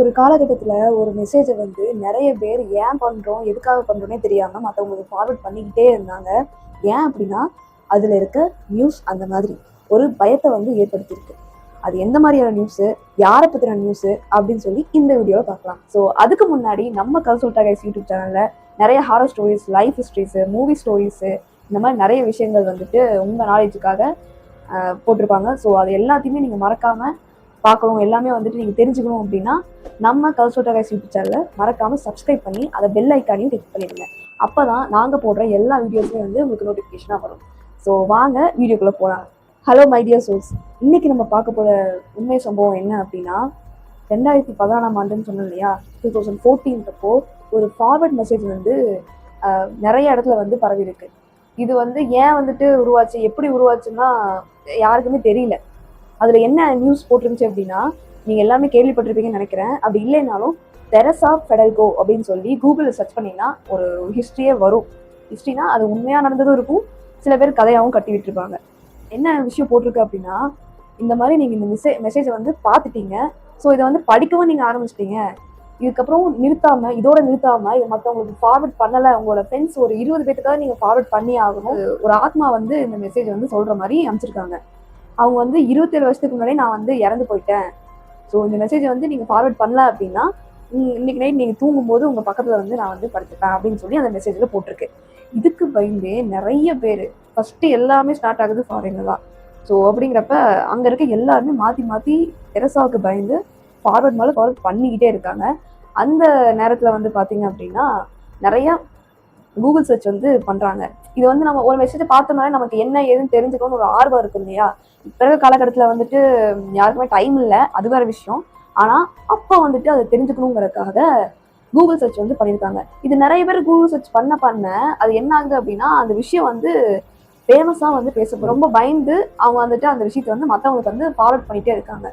ஒரு காலகட்டத்தில் ஒரு மெசேஜை வந்து நிறைய பேர் ஏன் பண்ணுறோம் எதுக்காக பண்ணுறோன்னே தெரியாமல் மற்றவங்களுக்கு ஃபார்வர்ட் பண்ணிக்கிட்டே இருந்தாங்க. ஏன் அப்படின்னா அதில் இருக்க நியூஸ் அந்த மாதிரி ஒரு பயத்தை வந்து ஏற்படுத்தியிருக்கு. அது எந்த மாதிரியான நியூஸு யாரை பற்றின நியூஸு அப்படின்னு சொல்லி இந்த வீடியோவில் பார்க்கலாம். ஸோ அதுக்கு முன்னாடி நம்ம கல்சோல்டா கைஸ் யூடியூப் சேனலில் நிறைய horror stories life histories movie stories இந்த மாதிரி நிறைய விஷயங்கள் வந்துட்டு உங்கள் நாலேஜுக்காக போட்டிருப்பாங்க. ஸோ அது எல்லாத்தையுமே நீங்கள் மறக்காமல் பார்க்கணும் எல்லாமே வந்துட்டு நீங்கள் தெரிஞ்சுக்கணும் அப்படின்னா நம்ம கல்சோட்டா யூடியூப் சேனலில் மறக்காமல் சப்ஸ்கிரைப் பண்ணி அதை பெல் ஐக்கானையும் கிளிக் பண்ணிடுங்க. அப்போ தான் நாங்கள் போடுற எல்லா வீடியோஸுமே வந்து உங்களுக்கு நோட்டிஃபிகேஷனாக வரும். ஸோ வாங்க வீடியோக்குள்ளே போகலாம் ஹலோ மைடியா சோர்ஸ் சோல்ஸ் இன்னைக்கு நம்ம பார்க்க போகிற உண்மை சம்பவம் என்ன அப்படின்னா ரெண்டாயிரத்தி பதினாறாம் ஆண்டுன்னு சொன்னோம் இல்லையா? டூ தௌசண்ட் ஃபோர்டீன்கப்போ ஒரு ஃபார்வர்ட் மெசேஜ் வந்து நிறைய இடத்துல வந்து பரவி இருக்கு இது வந்து ஏன் வந்துட்டு உருவாச்சு? எப்படி உருவாச்சுன்னா யாருக்குமே தெரியல. அதில் என்ன நியூஸ் போட்டிருந்துச்சு அப்படின்னா நீங்கள் எல்லாமே கேள்விப்பட்டிருப்பீங்கன்னு நினைக்கிறேன். அப்படி இல்லைனாலும் தெரசா ஃபெடல்கோ அப்படின்னு சொல்லி கூகுளில் சர்ச் பண்ணீங்கன்னா ஒரு ஹிஸ்ட்ரியே வரும். ஹிஸ்ட்ரினா அது உண்மையாக நடந்ததும் இருக்கும். சில பேர் கதையாகவும் கட்டி விட்டுருப்பாங்க. என்ன விஷயம் போட்டிருக்கு அப்படின்னா இந்த மாதிரி நீங்கள் இந்த மெசே மெசேஜை வந்து பார்த்துட்டீங்க. ஸோ இதை வந்து படிக்கவும் நீங்கள் ஆரம்பிச்சிட்டீங்க. இதுக்கப்புறம் நிறுத்தாமல் இதோட நிறுத்தாமல் இதை மற்றவங்களுக்கு ஃபார்வர்ட் பண்ணலை. உங்களோட ஃப்ரெண்ட்ஸ் ஒரு இருபது பேத்துக்காக நீங்கள் ஃபார்வர்ட் பண்ணி ஆகணும். ஒரு ஆத்மா வந்து இந்த மெசேஜ் வந்து சொல்கிற மாதிரி அமைச்சிருக்காங்க அவங்க வந்து இருபத்தேழு வருஷத்துக்கு முன்னாடி நான் வந்து இறந்து போயிட்டேன். ஸோ இந்த மெசேஜை வந்து நீங்கள் ஃபார்வர்ட் பண்ணல அப்படின்னா இன்னைக்கு நைட் நீங்கள் தூங்கும்போது உங்கள் பக்கத்தில் வந்து நான் வந்து படுத்துப்பேன் அப்படின்னு சொல்லி அந்த மெசேஜில் போட்டிருக்கு. இதுக்கு பயந்தே நிறைய பேர் ஃபஸ்ட்டு எல்லாமே ஸ்டார்ட் ஆகுது ஃபாரினில் தான். ஸோ அப்படிங்கிறப்ப அங்கே இருக்க எல்லாருமே மாற்றி மாற்றி தெரசாவுக்கு பயந்து ஃபார்வர்ட் மேலே ஃபார்வர்ட் பண்ணிக்கிட்டே இருக்காங்க. அந்த நேரத்தில் வந்து பார்த்தீங்க அப்படின்னா நிறையா கூகுள் சர்ச் வந்து பண்ணுறாங்க இது வந்து நம்ம ஒரு மெசேஜை பார்த்தோம்னாலே நமக்கு என்ன ஏதுன்னு தெரிஞ்சுக்கணும்னு ஒரு ஆர்வம் இருக்கு இல்லையா? இப்போ காலகட்டத்தில் வந்துட்டு யாருக்குமே டைம் இல்லை அது வேற விஷயம். ஆனால் அப்போ வந்துட்டு அதை தெரிஞ்சுக்கணுங்கிறதுக்காக கூகுள் சர்ச் வந்து பண்ணியிருக்காங்க. இது நிறைய பேர் கூகுள் சர்ச் பண்ண பண்ண அது என்ன ஆகுது அப்படின்னா அந்த விஷயம் வந்து ஃபேமஸாக வந்து பேச ரொம்ப பயந்து அவங்க வந்துட்டு அந்த விஷயத்தை வந்து மற்றவங்களுக்கு வந்து ஃபார்வர்ட் பண்ணிட்டே இருக்காங்க.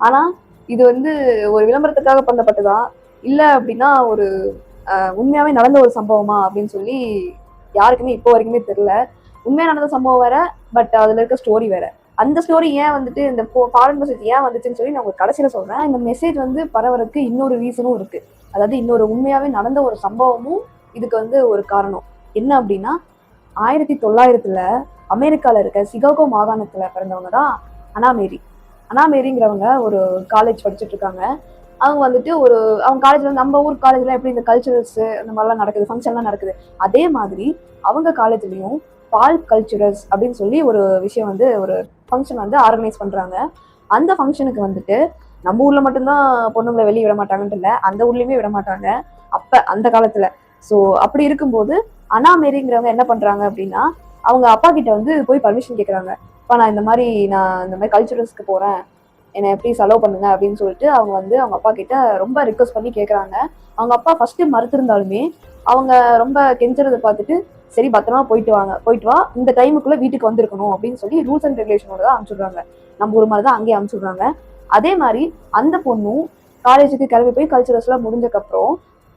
ஆனால் இது வந்து ஒரு விளம்பரத்துக்காக பண்ணப்பட்டதா? இல்லை அப்படின்னா ஒரு உண்மையாகவே உண்மையாவே நடந்த ஒரு சம்பவமா அப்படின்னு சொல்லி யாருக்குமே இப்போ வரைக்குமே தெரியல. உண்மையா நடந்த சம்பவம் வேற பட் அதுல இருக்க ஸ்டோரி வேற. அந்த ஸ்டோரி ஏன் வந்துட்டு இந்த ஃபாரின் மெசேஜ் ஏன் வந்துச்சுன்னு சொல்லி நான் உங்களுக்கு கடைசியில சொல்றேன். இந்த மெசேஜ் வந்து பரவறதுக்கு இன்னொரு ரீசனும் இருக்கு. அதாவது இன்னொரு உண்மையாவே நடந்த ஒரு சம்பவமும் இதுக்கு வந்து ஒரு காரணம். என்ன அப்படின்னா ஆயிரத்தி தொள்ளாயிரத்துல அமெரிக்கால இருக்க சிகாகோ மாகாணத்துல பிறந்தவங்க தான் அனாமேரி. அனாமேரிங்கிறவங்க ஒரு காலேஜ் படிச்சுட்டு இருக்காங்க. அவங்க வந்துட்டு ஒரு அவங்க காலேஜ்ல நம்ம ஊர் காலேஜ்ல எப்படி இந்த கல்ச்சுரல்ஸ் அந்த மாதிரிலாம் நடக்குது ஃபங்க்ஷன்லாம் நடக்குது? அதே மாதிரி அவங்க காலேஜ்லயும் பால் கல்ச்சுரல்ஸ் அப்படின்னு சொல்லி ஒரு விஷயம் வந்து ஒரு ஃபங்க்ஷன் வந்து ஆர்கனைஸ் பண்றாங்க. அந்த ஃபங்க்ஷனுக்கு வந்துட்டு நம்ம ஊர்ல மட்டும்தான் பொண்ணுங்களை வெளியே விட மாட்டாங்கன்ட்டு இல்லை அந்த ஊர்லயுமே விட மாட்டாங்க. அப்ப அந்த காலத்துல. ஸோ அப்படி இருக்கும்போது அனாமேரிங்கிறவங்க என்ன பண்றாங்க அப்படின்னா அவங்க அப்பா கிட்ட வந்து போய் பர்மிஷன் கேட்குறாங்க இப்போ நான் இந்த மாதிரி நான் இந்த மாதிரி கல்ச்சுரல்ஸ்க்கு போறேன். என்னை ப்ளீஸ் அலோவ் பண்ணுங்க அப்படின்னு சொல்லிட்டு அவங்க வந்து அவங்க அப்பா கிட்ட ரொம்ப ரிக்வஸ்ட் பண்ணி கேட்குறாங்க அவங்க அப்பா ஃபர்ஸ்ட் மறுத்திருந்தாலுமே அவங்க ரொம்ப கெஞ்சுறதை பார்த்துட்டு சரி பத்திரமா போயிட்டு வாங்க போயிட்டு வா. இந்த டைமுக்குள்ள வீட்டுக்கு வந்திருக்கணும் அப்படின்னு சொல்லி ரூல்ஸ் அண்ட் ரெகுலேஷனோட தான் அனுப்பிச்சுடுறாங்க. நம்ம ஒரு மாதிரி தான் அங்கேயே அனுப்பிச்சுடுறாங்க. அதே மாதிரி அந்த பொண்ணும் காலேஜுக்கு கிளம்பி போய் கல்ச்சுரல்ஸ்லாம் முடிஞ்சக்கப்புறம்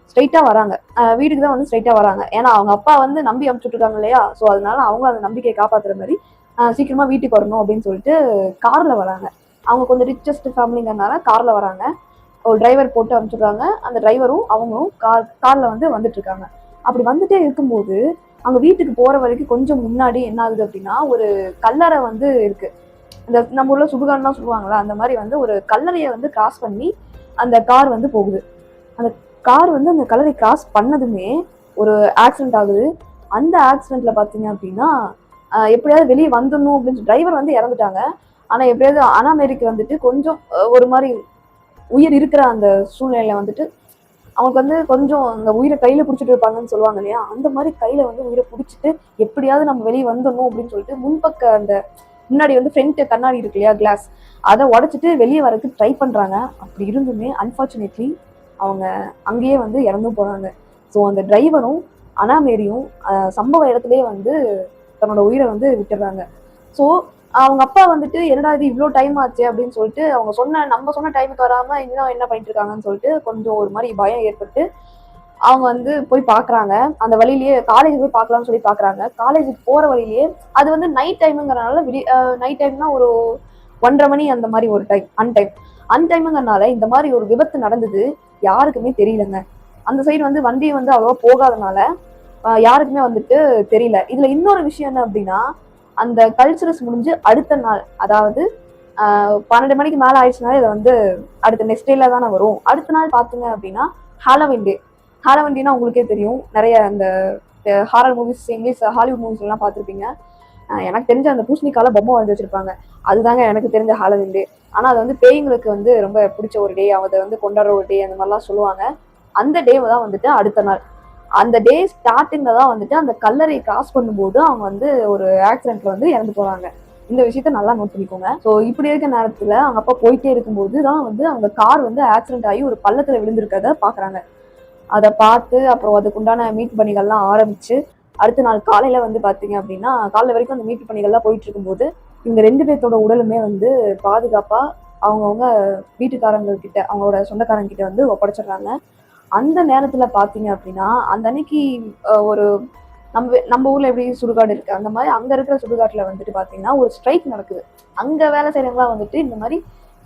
ஸ்ட்ரைட்டாக வராங்க. வீட்டுக்கு தான் வந்து ஸ்ட்ரைட்டாக வராங்க. ஏன்னா அவங்க அப்பா வந்து நம்பி அனுப்பிச்சுட்ருக்காங்க இல்லையா? ஸோ அதனால அவங்க அந்த நம்பிக்கையை காப்பாற்றுற மாதிரி சீக்கிரமாக வீட்டுக்கு வரணும் அப்படின்னு சொல்லிட்டு காரில் வராங்க. அவங்க கொஞ்சம் ரிச்சஸ்ட் ஃபேமிலிங்கிறனால காரில் வராங்க. ஒரு டிரைவர் போட்டு அனுப்பிச்சுடுறாங்க. அந்த டிரைவரும் அவங்களும் கார் காரில் வந்து வந்துட்டு இருக்காங்க அப்படி வந்துட்டே இருக்கும்போது அவங்க வீட்டுக்கு போகிற வரைக்கும் கொஞ்சம் முன்னாடி என்ன ஆகுது அப்படின்னா ஒரு கல்லறை வந்து இருக்குது இந்த நம்ம ஊரில் சுடுகாடுலாம் சொல்லுவாங்களா அந்த மாதிரி வந்து ஒரு கல்லறையை வந்து கிராஸ் பண்ணி அந்த கார் வந்து போகுது. அந்த கார் வந்து அந்த கல்லறை கிராஸ் பண்ணதுமே ஒரு ஆக்சிடென்ட் ஆகுது. அந்த ஆக்சிடெண்ட்டில் பார்த்தீங்க அப்படின்னா எப்படியாவது வெளியே வந்துடணும் அப்படின்னு டிரைவர் வந்து இறந்துட்டாங்க. ஆனா எப்படியாவது அனாமேரிக்கு வந்துட்டு கொஞ்சம் ஒரு மாதிரி உயிர் இருக்கிற அந்த சூழ்நிலையில வந்துட்டு அவங்களுக்கு வந்து கொஞ்சம் அந்த உயிரை கையில பிடிச்சிட்டு இருப்பாங்கன்னு சொல்லுவாங்க இல்லையா? அந்த மாதிரி கையில வந்து உயிரை பிடிச்சிட்டு எப்படியாவது நம்ம வெளியே வந்துடணும் அப்படின்னு சொல்லிட்டு முன்பக்க அந்த முன்னாடி வந்து ஃப்ரண்ட் கண்ணாடி இருக்கு இல்லையா கிளாஸ் அதை உடைச்சிட்டு வெளியே வரதுக்கு ட்ரை பண்றாங்க. அப்படி இருந்துமே அன்பார்ச்சுனேட்லி அவங்க அங்கேயே வந்து இறந்தும் போறாங்க ஸோ அந்த டிரைவரும் அனாமேரியும் சம்பவ இடத்துலயே வந்து தன்னோட உயிரை வந்து விட்டுறாங்க ஸோ அவங்க அப்பா வந்துட்டு என்னடா இது இவ்வளோ டைம் ஆச்சு? அப்படின்னு சொல்லிட்டு அவங்க சொன்ன நம்ம சொன்ன டைமுக்கு வராமல் இன்னும் என்ன பண்ணிட்டு இருக்காங்கன்னு சொல்லிட்டு கொஞ்சம் ஒரு மாதிரி பயம் ஏற்பட்டு அவங்க வந்து போய் பார்க்குறாங்க அந்த வழியிலேயே காலேஜ் போய் பார்க்கலாம்னு சொல்லி பார்க்குறாங்க காலேஜுக்கு போகிற வழியிலேயே அது வந்து நைட் டைமுங்கிறனால விடி நைட் டைம்னா ஒரு ஒன்றரை மணி அந்த மாதிரி ஒரு டைம் அன் டைம் அன் டைமுங்கிறனால இந்த மாதிரி ஒரு விபத்து நடந்தது யாருக்குமே தெரியலங்க. அந்த சைடு வந்து வண்டி வந்து அவ்வளோவா போகாதனால யாருக்குமே வந்துட்டு தெரியல. இதில் இன்னொரு விஷயம் என்ன அப்படின்னா அந்த கல்ச்சுரல்ஸ் முடிஞ்சு அடுத்த நாள் அதாவது பன்னெண்டு மணிக்கு மேலே ஆயிடுச்சுனாலே இதை வந்து அடுத்த நெக்ஸ்ட் டேல தானே வரும் அடுத்த நாள் பார்த்தீங்க அப்படின்னா ஹாலோவின் டே ஹாலோவின் டேனா உங்களுக்கே தெரியும். நிறைய அந்த horror movies English Hollywood movies எல்லாம் பார்த்துருப்பீங்க. எனக்கு தெரிஞ்ச அந்த பூசணிக்கால பொம்மை வந்து வச்சிருப்பாங்க. அதுதாங்க எனக்கு தெரிஞ்ச ஹாலோவின் டே ஆனால் அது வந்து பேய்ங்களுக்கு வந்து ரொம்ப பிடிச்ச ஒரு டே அதை வந்து கொண்டாடுற ஒரு டே அந்த மாதிரிலாம் சொல்லுவாங்க. அந்த டே தான் வந்துட்டு அடுத்த நாள். அந்த டே ஸ்டார்டிங்ல தான் வந்துட்டு அந்த கல்லறை கிராஸ் பண்ணும்போது அவங்க வந்து ஒரு ஆக்சிடென்ட்ல வந்து இறந்து போறாங்க. இந்த விஷயத்த நல்லா நோட் பண்ணிக்கோங்க. ஸோ இப்படி இருக்க நேரத்துல அவங்க அப்பா போயிட்டே இருக்கும்போது தான் வந்து அவங்க கார் வந்து ஆக்சிடென்ட் ஆகி ஒரு பள்ளத்துல விழுந்திருக்கத பாக்குறாங்க. அதை பார்த்து அப்புறம் அதுக்குண்டான மீட் பணிகள்லாம் ஆரம்பிச்சு அடுத்த நாள் காலையில வந்து பாத்தீங்க அப்படின்னா காலைல வரைக்கும் அந்த மீட் பணிகள்லாம் போயிட்டு இருக்கும்போது இவங்க ரெண்டு பேர்த்தோட உடலுமே வந்து பாதுகாப்பா அவங்கவுங்க வீட்டுக்காரங்க கிட்ட அவங்களோட சொந்தக்காரங்க கிட்ட வந்து ஒப்படைச்சிடுறாங்க. அந்த நேரத்துல பாத்தீங்க அப்படின்னா அந்த அன்னைக்கு ஒரு நம்ம நம்ம ஊர்ல எப்படி சுடுகாடு இருக்கு அந்த மாதிரி அங்க இருக்கிற சுடுகாட்டுல வந்துட்டு பாத்தீங்கன்னா ஒரு ஸ்ட்ரைக் நடக்குது. அங்க வேலை செய்கிறவங்களாம் வந்துட்டு இந்த மாதிரி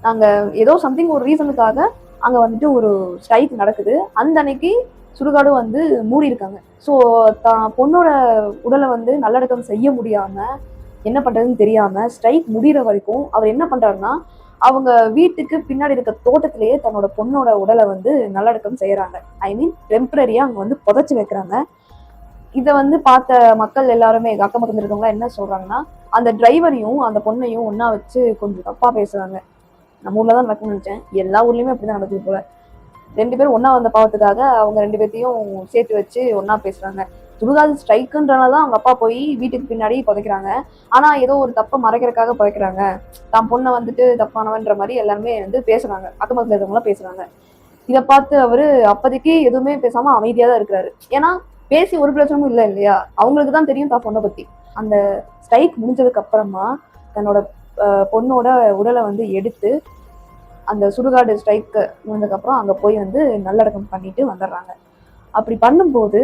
நாங்க ஏதோ சம்திங் ஒரு ரீசனுக்காக அங்க வந்துட்டு ஒரு ஸ்ட்ரைக் நடக்குது. அந்த அன்னைக்கு சுடுகாடும் வந்து மூடி இருக்காங்க. ஸோ தான் பொண்ணோட உடலை வந்து நல்லடக்கம் செய்ய முடியாம என்ன பண்றதுன்னு தெரியாம ஸ்ட்ரைக் முடியிற வரைக்கும் அவர் என்ன பண்றாருன்னா அவங்க வீட்டுக்கு பின்னாடி இருக்க தோட்டத்திலேயே தன்னோட பொண்ணோட உடலை வந்து நல்லடக்கம் செய்யறாங்க. ஐ மீன் டெம்பரரியா அவங்க வந்து புதைச்சு வைக்கிறாங்க. இதை வந்து பார்த்த மக்கள் எல்லாருமே அக்கம் பக்கத்துல இருக்கவங்க என்ன சொல்றாங்கன்னா அந்த டிரைவரையும் அந்த பொண்ணையும் ஒன்னா வச்சு கொஞ்சம் தப்பா பேசுறாங்க. நம்ம ஊர்ல தான் நடக்கும்னு நினைச்சேன். எல்லா ஊர்லயுமே அப்படிதான் நடக்குது போல. ரெண்டு பேரும் ஒன்னா வந்த பாவத்துக்காக அவங்க ரெண்டு பேர்த்தையும் சேர்த்து வச்சு ஒன்னா பேசுறாங்க. சுடுகாடு ஸ்ட்ரைக்குன்றனால தான் அவங்க அப்பா போய் வீட்டுக்கு பின்னாடி புதைக்கிறாங்க. ஆனா ஏதோ ஒரு தப்பை மறைக்கிறதுக்காக புதைக்கிறாங்க. தான் பொண்ணை வந்துட்டு தப்பானவன்ற மாதிரி எல்லாருமே வந்து பேசுறாங்க. அக்கம் பக்கத்துல இருக்கவங்களாம் பேசுறாங்க. இதை பார்த்து அவரு அப்போதைக்கு எதுவுமே பேசாம அமைதியா தான் இருக்கிறாரு. ஏன்னா பேசி ஒரு பிரச்சனையும் இல்லை இல்லையா? அவங்களுக்கு தான் தெரியும் தான் பொண்ணை பத்தி. அந்த ஸ்ட்ரைக் முடிஞ்சதுக்கு அப்புறமா தன்னோட பொண்ணோட உடலை வந்து எடுத்து அந்த சுடுகாடு ஸ்ட்ரைக்கு முடிஞ்சதுக்கப்புறம் அங்கே போய் வந்து நல்லடக்கம் பண்ணிட்டு வந்துடுறாங்க. அப்படி பண்ணும்போது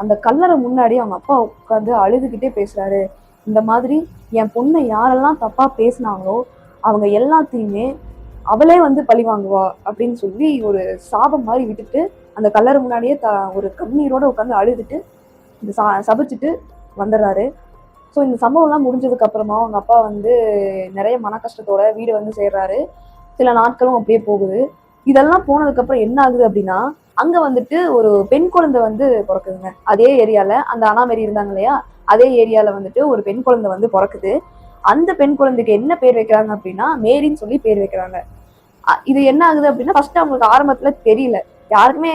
அந்த கல்லறை முன்னாடி அவங்க அப்பா உட்காந்து அழுதுகிட்டே பேசுறாரு. இந்த மாதிரி என் பொண்ணை யாரெல்லாம் தப்பா பேசினாங்களோ அவங்க எல்லாத்தையுமே அவளே வந்து பழி வாங்குவா அப்படின்னு சொல்லி ஒரு சாபம் மாதிரி விட்டுட்டு அந்த கல்லறை முன்னாடியே த ஒரு கண்ணீரோட உட்காந்து அழுதுட்டு இந்த சா சபிச்சுட்டு வந்துடுறாரு. ஸோ இந்த சம்பவம்லாம் முடிஞ்சதுக்கு அப்புறமா அவங்க அப்பா வந்து நிறைய மன கஷ்டத்தோட வீடு வந்து சேர்றாரு. சில நாட்களும் அப்படியே போகுது. இதெல்லாம் போனதுக்கப்புறம் என்ன ஆகுது அப்படின்னா அங்க வந்துட்டு ஒரு பெண் குழந்தை வந்து பிறக்குதுங்க. அதே ஏரியால அந்த அனாமேரி இருந்தாங்க இல்லையா? அதே ஏரியால வந்துட்டு ஒரு பெண் குழந்தை வந்து பிறக்குது. அந்த பெண் குழந்தைக்கு என்ன பேர் வைக்கிறாங்க அப்படின்னா மேரின்னு சொல்லி பேர் வைக்கிறாங்க. இது என்ன ஆகுது அப்படின்னா ஃபர்ஸ்ட் அவங்களுக்கு ஆரம்பத்துல தெரியல. யாருக்குமே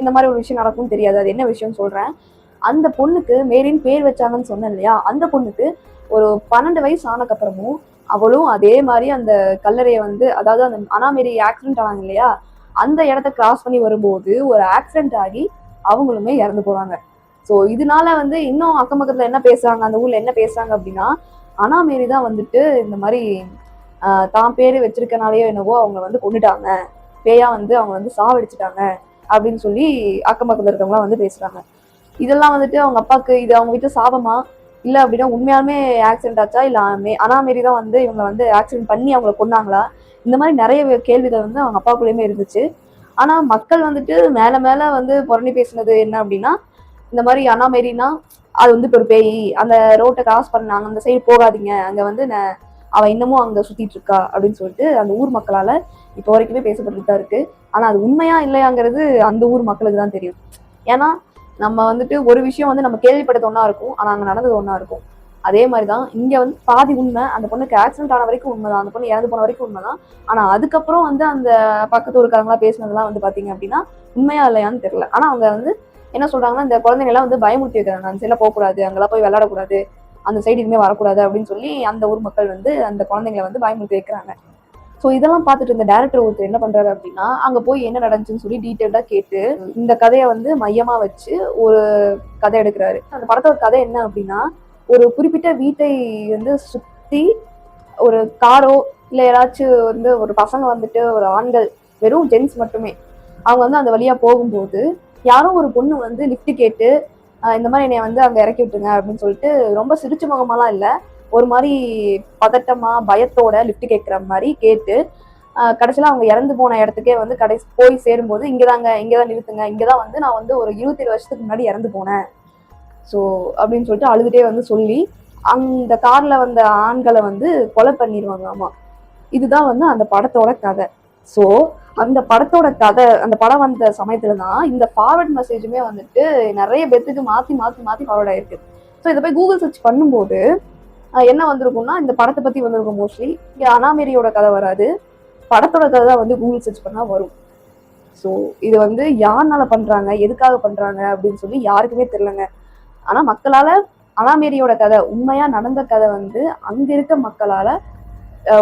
இந்த மாதிரி ஒரு விஷயம் நடக்கும்னு தெரியாது. அது என்ன விஷயம்னு சொல்றேன். அந்த பொண்ணுக்கு மேரின் பேர் வச்சாங்கன்னு சொன்னேன் இல்லையா? அந்த பொண்ணுக்கு ஒரு பன்னெண்டு வயசு ஆனதுக்கு அப்புறமும் அவளும் அதே மாதிரி அந்த கல்லறையை வந்து அதாவது அந்த அனாமேரி ஆக்சிடென்ட் ஆனாங்க இல்லையா? அந்த இடத்த கிராஸ் பண்ணி வரும்போது ஒரு ஆக்சிடென்ட் ஆகி அவங்களுமே இறந்து போவாங்க. ஸோ இதனால வந்து இன்னும் அக்கம் பக்கத்தில் என்ன பேசுறாங்க அந்த ஊர்ல என்ன பேசுறாங்க அப்படின்னா அனாமேரி தான் வந்துட்டு இந்த மாதிரி தான் பேரு வச்சிருக்கனாலேயோ என்னவோ அவங்க வந்து கொண்டுட்டாங்க பேயா வந்து அவங்க வந்து சாவடிச்சிட்டாங்க அப்படின்னு சொல்லி அக்கம் பக்கத்தில் இருக்கவங்களாம் வந்து பேசுறாங்க. இதெல்லாம் வந்துட்டு அவங்க அப்பாவுக்கு இது அவங்க வீட்டு சாபமா? இல்லை அப்படின்னா உண்மையாலுமே ஆக்சிடென்ட் ஆச்சா? இல்லை அனாமேரி தான் வந்து இவங்க வந்து ஆக்சிடென்ட் பண்ணி அவங்கள கொன்னாங்களா? இந்த மாதிரி நிறைய கேள்விகள் வந்து அவங்க அப்பாக்குள்ளேயுமே இருந்துச்சு. ஆனா மக்கள் வந்துட்டு மேல மேல வந்து புரணி பேசுனது என்ன அப்படின்னா இந்த மாதிரி அனாமேரினா அது வந்து இப்போ ஒரு பேய் அந்த ரோட்டை கிராஸ் பண்ணாங்க அந்த சைடு போகாதீங்க அங்க வந்து அவ இன்னமும் அங்க சுத்திட்டு இருக்கா அப்படின்னு சொல்லிட்டு அந்த ஊர் மக்களால இப்போ வரைக்குமே பேசப்பட்டுட்டு தான் இருக்கு. ஆனா அது உண்மையா இல்லையாங்கிறது அந்த ஊர் மக்களுக்கு தான் தெரியும். ஏன்னா நம்ம வந்துட்டு ஒரு விஷயம் வந்து நம்ம கேள்விப்பட்டது ஒன்றா இருக்கும் ஆனா அங்க நடந்தது ஒன்றா இருக்கும். அதே மாதிரி தான் இங்கே வந்து பாதி உண்மை அந்த பொண்ணுக்கு ஆக்சிடென்ட் ஆன வரைக்கும் உண்மைதான். அந்த பொண்ணு இறந்து போன வரைக்கும் உண்மைதான். ஆனால் அதுக்கப்புறம் வந்து அந்த பக்கத்து ஊருக்காரங்களாம் பேசினதெல்லாம் வந்து பார்த்தீங்க அப்படின்னா உண்மையா இல்லையான்னு தெரியல. ஆனால் அவங்க வந்து என்ன சொல்கிறாங்கன்னா இந்த குழந்தைங்களாம் வந்து பயமுறுத்தி வைக்கிறாங்க. அந்த சைடில் போகக்கூடாது அங்கெல்லாம் போய் விளையாடக்கூடாது அந்த சைடு இனிமே வரக்கூடாது அப்படின்னு சொல்லி அந்த ஊர் மக்கள் வந்து அந்த குழந்தைங்களை வந்து பயமுறுத்தி வைக்கிறாங்க. ஸோ இதெல்லாம் பார்த்துட்டு இருந்த டேரக்டர் ஒருத்தர் என்ன பண்ணுறாரு அப்படின்னா அங்கே போய் என்ன நடந்துச்சுன்னு சொல்லி டீட்டெயிலாக கேட்டு இந்த கதையை வந்து மையமாக வச்சு ஒரு கதை எடுக்கிறாரு. அந்த படத்தோட கதை என்ன அப்படின்னா ஒரு குறிப்பிட்ட வீட்டை வந்து சுத்தி ஒரு காரோ இல்ல யாராச்சும் வந்து ஒரு பசங்க வந்துட்டு ஒரு ஆண்கள் வெறும் ஜென்ஸ் மட்டுமே. அவங்க வந்து அந்த வழியா போகும்போது யாரும் ஒரு பொண்ணு வந்து லிஃப்ட் கேட்டு இந்த மாதிரி என்னை வந்து அங்க இறக்கி விட்டுங்க அப்படின்னு சொல்லிட்டு ரொம்ப சிரிச்ச முகமாலாம் இல்ல. ஒரு மாதிரி பதட்டமா பயத்தோட லிஃப்ட் கேட்குற மாதிரி கேட்டு கடைசியில அவங்க இறந்து போன இடத்துக்கே வந்து கடைசி போய் சேரும்போது இங்கதாங்க இங்கதான் நிறுத்துங்க இங்கதான் வந்து நான் வந்து ஒரு இருபத்தேழு வருஷத்துக்கு முன்னாடி இறந்து போனேன். ஸோ அப்படின்னு சொல்லிட்டு அழுதுகிட்டே வந்து சொல்லி அந்த காரில் வந்த ஆண்களை வந்து கொலை பண்ணிடுவாங்க ஆமாம் இதுதான் வந்து அந்த படத்தோட கதை. ஸோ அந்த படத்தோட கதை அந்த படம் வந்த சமயத்துல தான் இந்த ஃபார்வர்ட் மெசேஜுமே வந்துட்டு நிறைய பேர்த்துக்கு மாற்றி மாற்றி மாற்றி ஃபார்வர்ட் ஆயிருக்கு. ஸோ இதை போய் கூகுள் சர்ச் பண்ணும்போது என்ன வந்திருக்கும்னா இந்த படத்தை பற்றி வந்திருக்கும் மோஸ்ட்லி இங்கே அனாமேரியோட கதை வராது. படத்தோட கதை தான் வந்து கூகுள் சர்ச் பண்ணால் வரும். ஸோ இது வந்து யாருனால பண்ணுறாங்க எதுக்காக பண்ணுறாங்க அப்படின்னு சொல்லி யாருக்குமே தெரிலங்க ஆனா மக்களால அனாமேரியோட கதை உண்மையா நடந்த கதை வந்து அங்க இருக்க மக்களால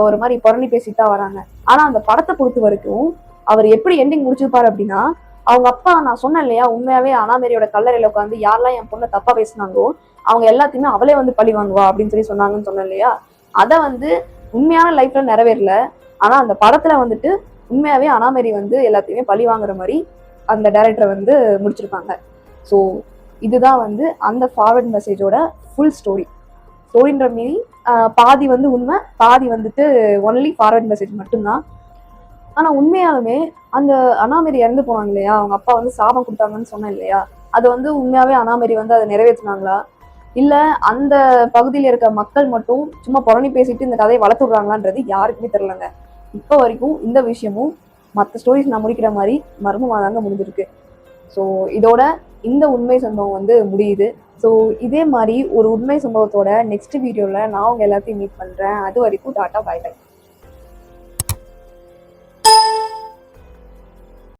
ஒரு மாதிரி புரணி பேசிட்டு தான் வராங்க. ஆனா அந்த படத்தை பொறுத்த வரைக்கும் அவர் எப்படி எண்டிங் முடிச்சிருப்பாரு அப்படின்னா அவங்க அப்பா நான் சொன்னேன் இல்லையா உண்மையாவே அனாமேரியோட கல்லறையில உட்காந்து யாரெல்லாம் என் பொண்ணை தப்பா பேசினாங்களோ அவங்க எல்லாத்தையுமே அவளே வந்து பழி வாங்குவா அப்படின்னு சொல்லி சொன்னாங்கன்னு சொன்னேன் இல்லையா? அதை வந்து உண்மையான லைஃப்ல நிறைவேறல. ஆனா அந்த படத்துல வந்துட்டு உண்மையாவே அனாமேரி வந்து எல்லாத்தையுமே பழி வாங்குற மாதிரி அந்த டைரக்டர் வந்து முடிச்சிருப்பாங்க. ஸோ இதுதான் வந்து அந்த ஃபார்வர்ட் மெசேஜோட ஃபுல் ஸ்டோரி ஸ்டோரின்ற மீறி பாதி வந்து உண்மை பாதி வந்துட்டு ஒன்லி ஃபார்வர்ட் மெசேஜ் மட்டும்தான். ஆனால் உண்மையாலுமே அந்த அனாமரி இறந்து போனாங்க இல்லையா? அவங்க அப்பா வந்து சாபம் கொடுத்தாங்கன்னு சொன்னேன் இல்லையா? அது வந்து உண்மையாகவே அனாமரி வந்து அதை நிறைவேற்றினாங்களா? இல்லை அந்த பகுதியில் இருக்க மக்கள் மட்டும் சும்மா புறணி பேசிட்டு இந்த கதையை வளர்த்து விடுறாங்களான்றது யாருக்குமே தெரிலங்க இப்போ வரைக்கும் இந்த விஷயமும் மற்ற ஸ்டோரிஸ் நான் முடிக்கிற மாதிரி மர்மமாக தாங்க முடிஞ்சிருக்கு. ஸோ இதோட இந்த உண்மை சம்பவம் வந்து முடியுது. ஸோ இதே மாதிரி ஒரு உண்மை சம்பவத்தோட நெக்ஸ்ட் வீடியோவில் நான் அவங்க எல்லாத்தையும் மீட் பண்ணுறேன் அது வரைக்கும் டாட்டா பை பை